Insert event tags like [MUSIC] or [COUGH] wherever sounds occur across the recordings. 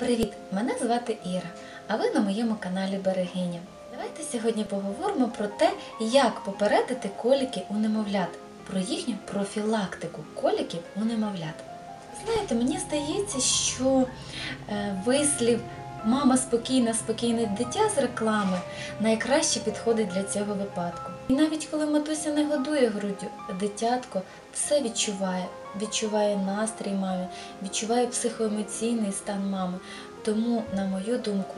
Привіт! Мене звати Іра, а ви на моєму каналі Берегиня. Давайте сьогодні поговоримо про те, як попередити коліки у немовлят, про їхню профілактику коліків у немовлят. Знаєте, мені здається, що е, вислів Мама спокійна, спокійне дитя з реклами найкраще підходить для цього випадку. І навіть коли матуся не годує груддю, дитятко все відчуває, відчуває настрій мами, відчуває психоемоційний стан мами. Тому, на мою думку,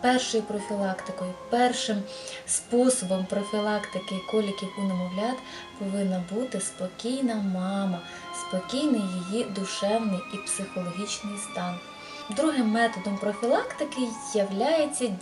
першою профілактикою, першим способом профілактики коліків у немовлят повинна бути спокійна мама, спокійний її душевний і психологічний стан. Другим методом профілактики є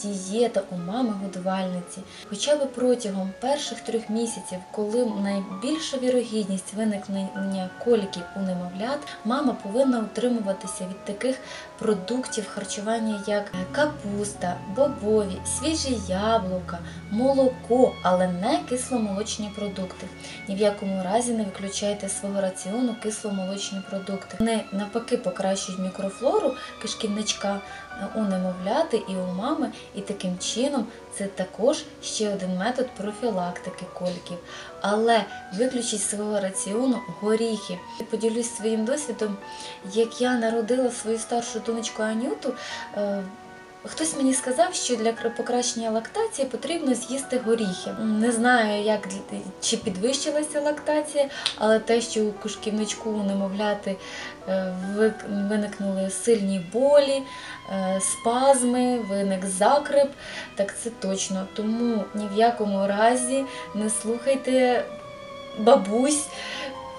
дієта у мами-годувальниці. Хоча б протягом перших трьох місяців, коли найбільша вірогідність виникнення коліків у немовлят, мама повинна утримуватися від таких продуктів харчування, як капуста, бобові, свіжі яблука, молоко, але не кисломолочні продукти. Ні в якому разі не виключайте свого раціону кисломолочні продукти. Вони навпаки покращують мікрофлору кишківничка у немовляти і у мами, і таким чином це також ще один метод профілактики кольків. Але виключіть з свого раціону горіхи. Поділюсь своїм досвідом, як я народила свою старшу донечку Анюту. Хтось мені сказав, що для покращення лактації потрібно з'їсти горіхи. Не знаю, як чи підвищилася лактація, але те, що у кушківничку немовляти е, виникнули сильні болі, е, спазми, виник закрип, так це точно. Тому ні в якому разі не слухайте бабусь.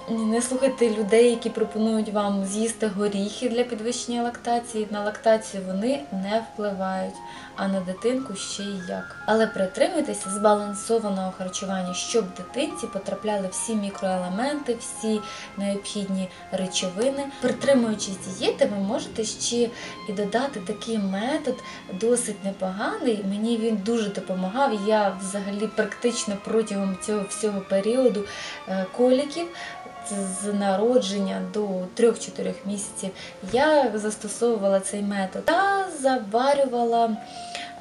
Не слухайте людей, які пропонують вам з'їсти горіхи для підвищення лактації. На лактацію вони не впливають, а на дитинку ще й як. Але притримуйтеся збалансованого харчування, щоб дитинці потрапляли всі мікроелементи, всі необхідні речовини. Притримуючись дієти, ви можете ще і додати такий метод, досить непоганий. Мені він дуже допомагав. Я взагалі практично протягом цього всього періоду е, коліків з народження до 3-4 місяців я застосовувала цей метод. Я заварювала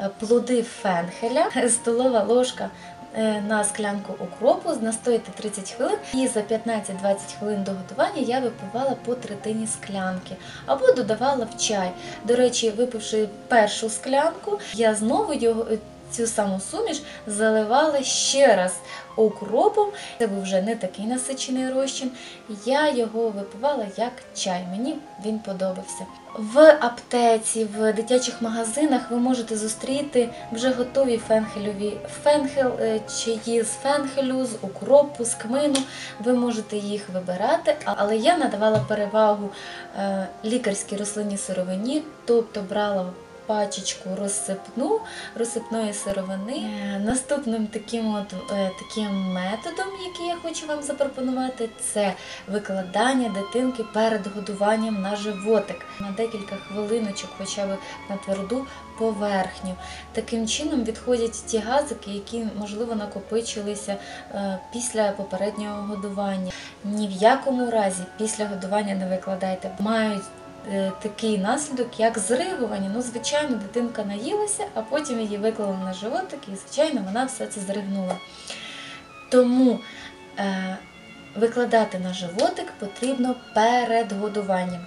е, плоди фенхеля, [LAUGHS] столова ложка. Е, на склянку укропу настояти 30 хвилин, і за 15-20 хвилин до готування я випивала по третині склянки або додавала в чай. До речі, випивши першу склянку, я знову його цю саму суміш заливала ще раз укропом. Це був вже не такий насичений розчин. Я його випивала як чай. Мені він подобався. В аптеці, в дитячих магазинах ви можете зустріти вже готові фенхельові фенхел, е, чаї з фенхелю, з укропу, з кмину. Ви можете їх вибирати, але я надавала перевагу е, лікарській рослинній сировині, тобто брала пачечку розсипну, розсипної сировини. Е, наступним таким от, е, таким методом, який я хочу вам запропонувати, це викладання дитинки перед годуванням на животик на декілька хвилиночок, хоча б на тверду поверхню. Таким чином відходять ті газики, які, можливо, накопичилися е, після попереднього годування. Ні в якому разі після годування не викладайте. Мають такий наслідок, як зригування. Ну, звичайно, дитинка наїлася, а потім її виклали на животик, і, звичайно, вона все це зригнула. Тому е, викладати на животик потрібно перед годуванням.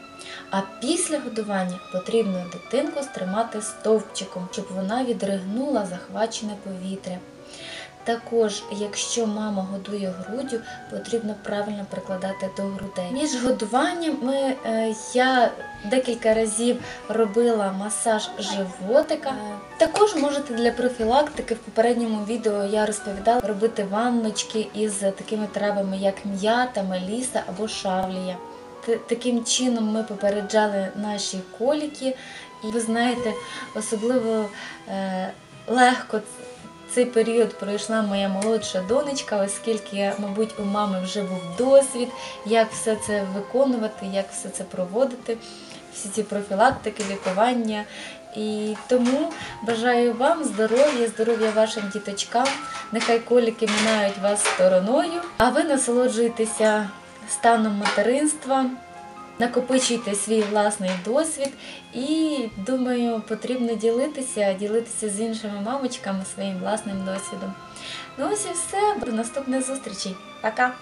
А після годування потрібно дитинку стримати стовпчиком, щоб вона відригнула захвачене повітря. Також, якщо мама годує груддю, потрібно правильно прикладати до грудей. Між годуванням ми, е, я декілька разів робила масаж животика. Також можете для профілактики в попередньому відео я розповідала робити ванночки із такими травами, як м'ята, меліса або шавлія. Таким чином ми попереджали наші коліки, і ви знаєте, особливо е, легко цей період пройшла моя молодша донечка, оскільки, мабуть, у мами вже був досвід, як все це виконувати, як все це проводити, всі ці профілактики, лікування. І тому бажаю вам здоров'я, здоров'я вашим діточкам. Нехай коліки минають вас стороною, а ви насолоджуєтеся станом материнства. Накопичуйте свій власний досвід і думаю, потрібно ділитися, ділитися з іншими мамочками своїм власним досвідом. Ну ось і все. До наступних зустрічей. Пока!